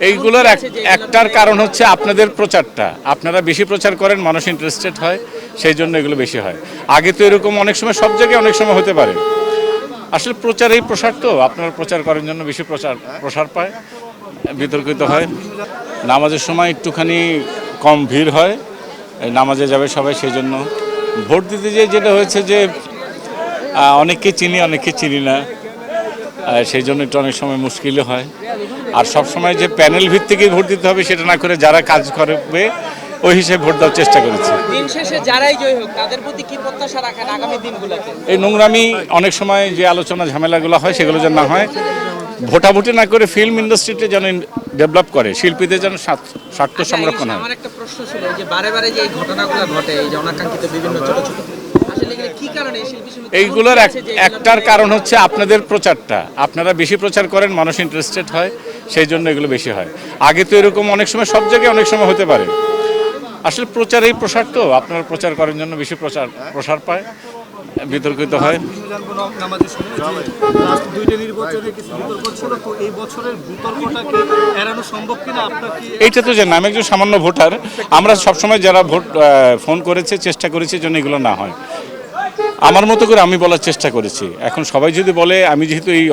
এইগুলোর এক- একটার কারণ হচ্ছে আপনাদের প্রচারটা। আপনারা বেশি প্রচার করেন, মানুষ ইন্টারেস্টেড হয়, সেই জন্য এগুলো বেশি হয়। আগে তো এরকম অনেক সময়, সব জায়গায় অনেক সময় হতে পারে। আসলে প্রচার এই প্রসার তো, আপনারা প্রচার করার জন্য বেশি প্রচার প্রসার পায়, বিতর্কিত হয়। নামাজের সময় একটুখানি কম ভিড় হয় নামাজে যাবে সবাই সেই জন্য। ভোট দিতে যে যেটা হয়েছে যে অনেককে চিনি অনেককে চিনি না। সেই জন্য একটু অনেক সময় মুশকিলও হয়। আর সব সময় যে প্যানেল ভিত্তিকই ভোট দিতে হবে সেটা না করে যারা কাজ করবে ওই হিসেবে ভোট দেওয়ার চেষ্টা করেছি। দিন শেষে যারাই জয় হোক তাদের প্রতি কি প্রত্যাশা রাখেন আগামী দিনগুলোতে? এই নোংরামি অনেক সময় যে আলোচনা ঝামেলাগুলো হয় সেগুলো যেন না হয়। ভোটাভুটি না করে ফিল্ম ইন্ডাস্ট্রিতে যেন ডেভেলপ করে শিল্পীদের যেন স্বার্থ- স্বার্থ সংরক্ষণ হয়। আমার একটা প্রশ্ন ছিল যে বারে বারে যে এই ঘটনাগুলো ঘটে এই যে অনাকাঙ্ক্ষিত বিভিন্ন ছোট ছোট এইগুলোর যে এগুলো একটার কারণ হচ্ছে আপনাদের প্রচারটা। আপনারা বেশি প্রচার করেন মানুষ ইন্টারেস্টেড হয় সেই জন্য এগুলো বেশি হয়। আগে তো এরকম অনেক সময় সব জায়গায় অনেক সময় হতে পারে। আসলে প্রচার এই প্রসার তো আপনারা প্রচার করার জন্য বেশি প্রচার প্রসার পায় বিতর্কিত হয়। এইটা তো যে আমি একজন সামান্য ভোটার আমরা সবসময় যারা ভোট ফোন করেছে চেষ্টা করেছি যেন এগুলো না হয়। আমার মতো করে আমি বলার চেষ্টা করেছি। এখন সবাই যদি বলে আমি যেহেতু এই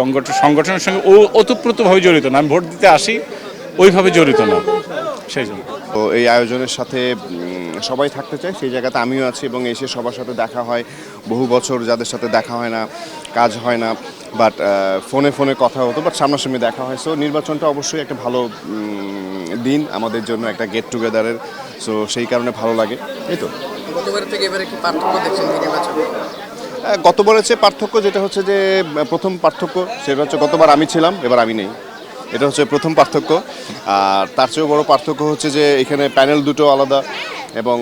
সংগঠনের সঙ্গে ও ওতপ্রোতভাবে জড়িত না আমি ভোট দিতে আসি ওইভাবে জড়িত না। সেই জন্য। তো এই আয়োজনের সাথে সবাই থাকতে চায় সেই জায়গাতে আমিও আছি এবং এসে সবার সাথে দেখা হয়। বহু বছর যাদের সাথে দেখা হয় না কাজ হয় না বাট ফোনে ফোনে কথা হতো বাট সামনাসামনি দেখা হয়। সো নির্বাচনটা অবশ্যই একটা ভালো দিন আমাদের জন্য একটা গেট টুগেদারের সো সেই কারণে ভালো লাগে। এই তো। থেকে এবারে কি পার্থক্য দেখছেন নির্বাচনে? গতবারের চেয়ে পার্থক্য, যেটা হচ্ছে যে, প্রথম পার্থক্য, সেটা হচ্ছে গতবার আমি ছিলাম, এবার আমি নেই। এটা হচ্ছে প্রথম পার্থক্য। আর তার চেয়েও বড় পার্থক্য হচ্ছে যে, এখানে প্যানেল দুটো আলাদা এবং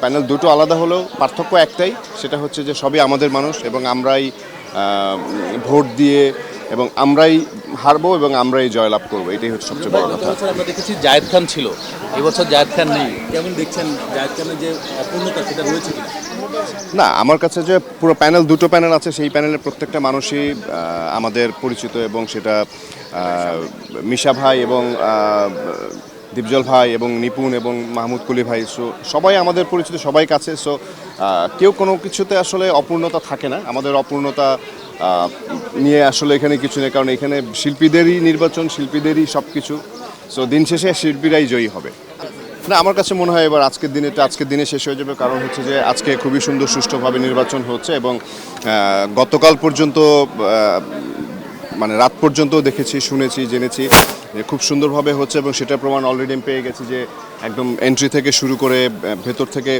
প্যানেল দুটো আলাদা হলেও পার্থক্য একটাই, সেটা হচ্ছে যে সবই আমাদের মানুষ এবং আমরাই ভোট দিয়ে এবং আমরাই হারবো এবং আমরাই জয়লাভ করব এটাই হচ্ছে সবচেয়ে বড় কথা। আমরা দেখেছি জায়েদ খান ছিল এবছর জায়েদ খান নেই। কেমন দেখছেন জায়েদ খানের যে অপূর্ণতা সেটা রয়েছে না আমার কাছে যে পুরো প্যানেল দুটো প্যানেল আছে সেই প্যানেলের প্রত্যেকটা মানুষই আমাদের পরিচিত এবং সেটা মিশা ভাই এবং দীপজল ভাই এবং নিপুণ এবং মাহমুদ কুলি ভাই সো সবাই আমাদের পরিচিত সবাই কাছে সো কেউ কোনো কিছুতে আসলে অপূর্ণতা থাকে না। আমাদের অপূর্ণতা নিয়ে আসলে এখানে কিছু নেই, কারণ এখানে শিল্পীদেরই নির্বাচন, শিল্পীদেরই সব কিছু সো দিন শেষে শিল্পীরাই জয়ী হবে। না, আমার কাছে মনে হয় এবার আজকের দিনে আজকের দিনে শেষ হয়ে যাবে, কারণ হচ্ছে যে আজকে খুবই সুন্দর সুষ্ঠুভাবে নির্বাচন হচ্ছে এবং গতকাল পর্যন্ত মানে রাত পর্যন্ত দেখেছি, শুনেছি, জেনেছি খুব সুন্দরভাবে হচ্ছে এবং সেটার প্রমাণ অলরেডি আমি পেয়ে গেছি যে একদম এন্ট্রি থেকে শুরু করে ভেতর থেকে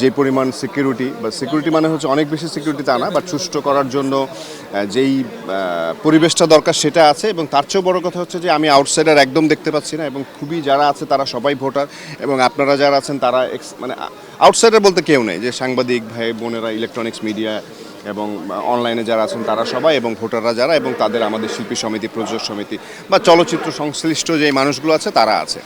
যে পরিমাণ সিকিউরিটি বা সিকিউরিটি মানে হচ্ছে অনেক বেশি সিকিউরিটি তা না বাট সুষ্ঠু করার জন্য যেই পরিবেশটা দরকার সেটা আছে এবং তার চেয়েও বড় কথা হচ্ছে যে আমি আউটসাইডার একদম দেখতে পাচ্ছি না এবং খুবই যারা আছে তারা সবাই ভোটার এবং আপনারা যারা আছেন তারা মানে আউটসাইডার বলতে কেউ নেই যে সাংবাদিক ভাই বোনেরা ইলেকট্রনিক্স মিডিয়া এবং অনলাইনে যারা আছেন তারা সবাই এবং ভোটাররা যারা এবং তাদের আমাদের শিল্পী সমিতি, প্রযোজক সমিতি বা চলচ্চিত্র সংশ্লিষ্ট যে মানুষগুলো আছে তারা আছে।